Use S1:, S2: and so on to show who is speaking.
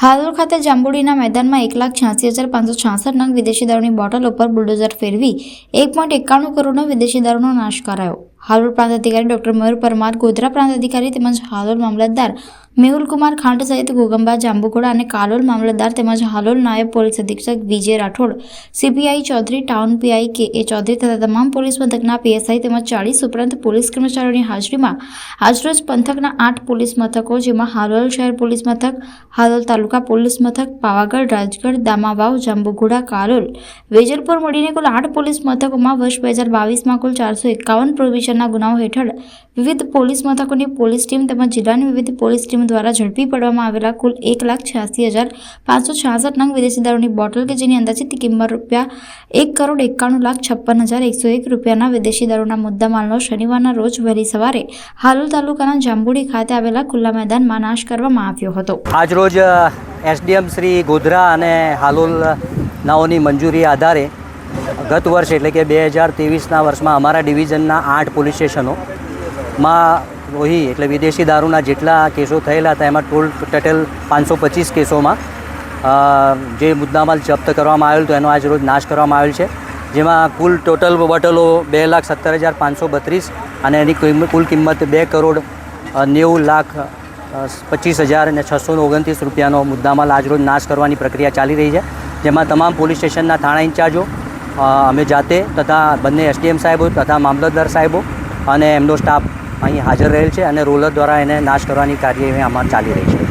S1: હાલોલ ખાતે જાંબુડીના મેદાનમાં એક લાખ છ્યાસી હજાર પાંચસો છાસઠ નંગ વિદેશી દારૂની બોટલ ઉપર બુલડોઝર ફેરવી એક પોઈન્ટ એકાણું કરોડનો વિદેશી દારૂનો નાશ કરાયો. હાલોલ પ્રાંત અધિકારી ડોક્ટર મયુર પરમાર ગોધરા પ્રાંત અધિકારી તેમજ હાલોલ મામલતદાર મેહુલ કુમાર ખાંટ સહિત ગોગંબા જાંબુઘોડા અને કાલોલ મામલતદાર તેમજ હાલોલ નાયબ પોલીસ અધિક્ષક Vijay Rathod CPI Chaudhari, town PI K A Chaudhari તથા તમામ પોલીસ મથકના પીએસઆઈ તેમજ ચાલીસ ઉપરાંત પોલીસ કર્મચારીઓની હાજરીમાં આજરોજ પંથકના આઠ પોલીસ મથકો, જેમાં હાલોલ શહેર પોલીસ મથક, હાલોલ તાલુકા પોલીસ મથક, પાવાગઢ, રાજગઢ, દામાવાવ, જાંબુઘોડા, કાલોલ, વેજલપુર મળીને કુલ આઠ પોલીસ મથકોમાં વર્ષ બે હજાર બાવીસમાં કુલ ચારસો એકાવન પ્રોવિઝનના ગુનાઓ હેઠળ વિવિધ પોલીસ મથકોની પોલીસ ટીમ તેમજ જિલ્લાની વિવિધ પોલીસ ટીમ દ્વારા ઝડપી પડવામાં આવેલા કુલ એક લાખ છ્યાસી હજાર પાંચસો છાસઠ નંગ વિદેશી દારૂની બોટલ કે જેની અંદાજિત કિંમત રૂપિયા એક કરોડ એકાણું લાખ છપ્પન હજાર એકસો એક રૂપિયાના વિદેશી દારૂના મુદ્દામાલનો શનિવારના રોજ વહેલી સવારે હાલોલ તાલુકાના જાંબુડી ખાતે આવેલા ખુલ્લા મેદાનમાં નાશ કરવામાં આવ્યો હતો.
S2: આજરોજ એસડીએમ શ્રી ગોધરા અને હાલોલ નાઓની મંજૂરી આધારે ગત વર્ષ એટલે કે બે હજાર ત્રેવીસના વર્ષમાં અમારા ડિવિઝનના આઠ પોલીસ સ્ટેશનોમાં રોહી એટલે વિદેશી દારૂના જેટલા કેસો થયેલા હતા, એમાં ટોલ ટોટલ પાંચસો પચીસ કેસોમાં જે મુદ્દામાલ જપ્ત કરવામાં આવેલ તો એનો આજ રોજ નાશ કરવામાં આવેલ છે. જેમાં કુલ ટોટલ બોટલો બે લાખ સત્તર હજાર પાંચસો બત્રીસ અને એની કુલ કિંમત બે કરોડ નેવું લાખ પચીસ હજાર અને છસો ઓગણત્રીસ રૂપિયાનો મુદ્દામાલ આજરોજ નાશ કરવાની પ્રક્રિયા ચાલી રહી છે. જેમાં તમામ પોલીસ સ્ટેશનના થાણા ઇન્ચાર્જો અમે જાતે તથા બંને એસડીએમ સાહેબો તથા મામલતદાર સાહેબો અને એમનો સ્ટાફ અહીં હાજર રહેલ છે અને રોલર દ્વારા એને નાશ કરવાની કાર્યવાહી આમાં ચાલી રહી છે.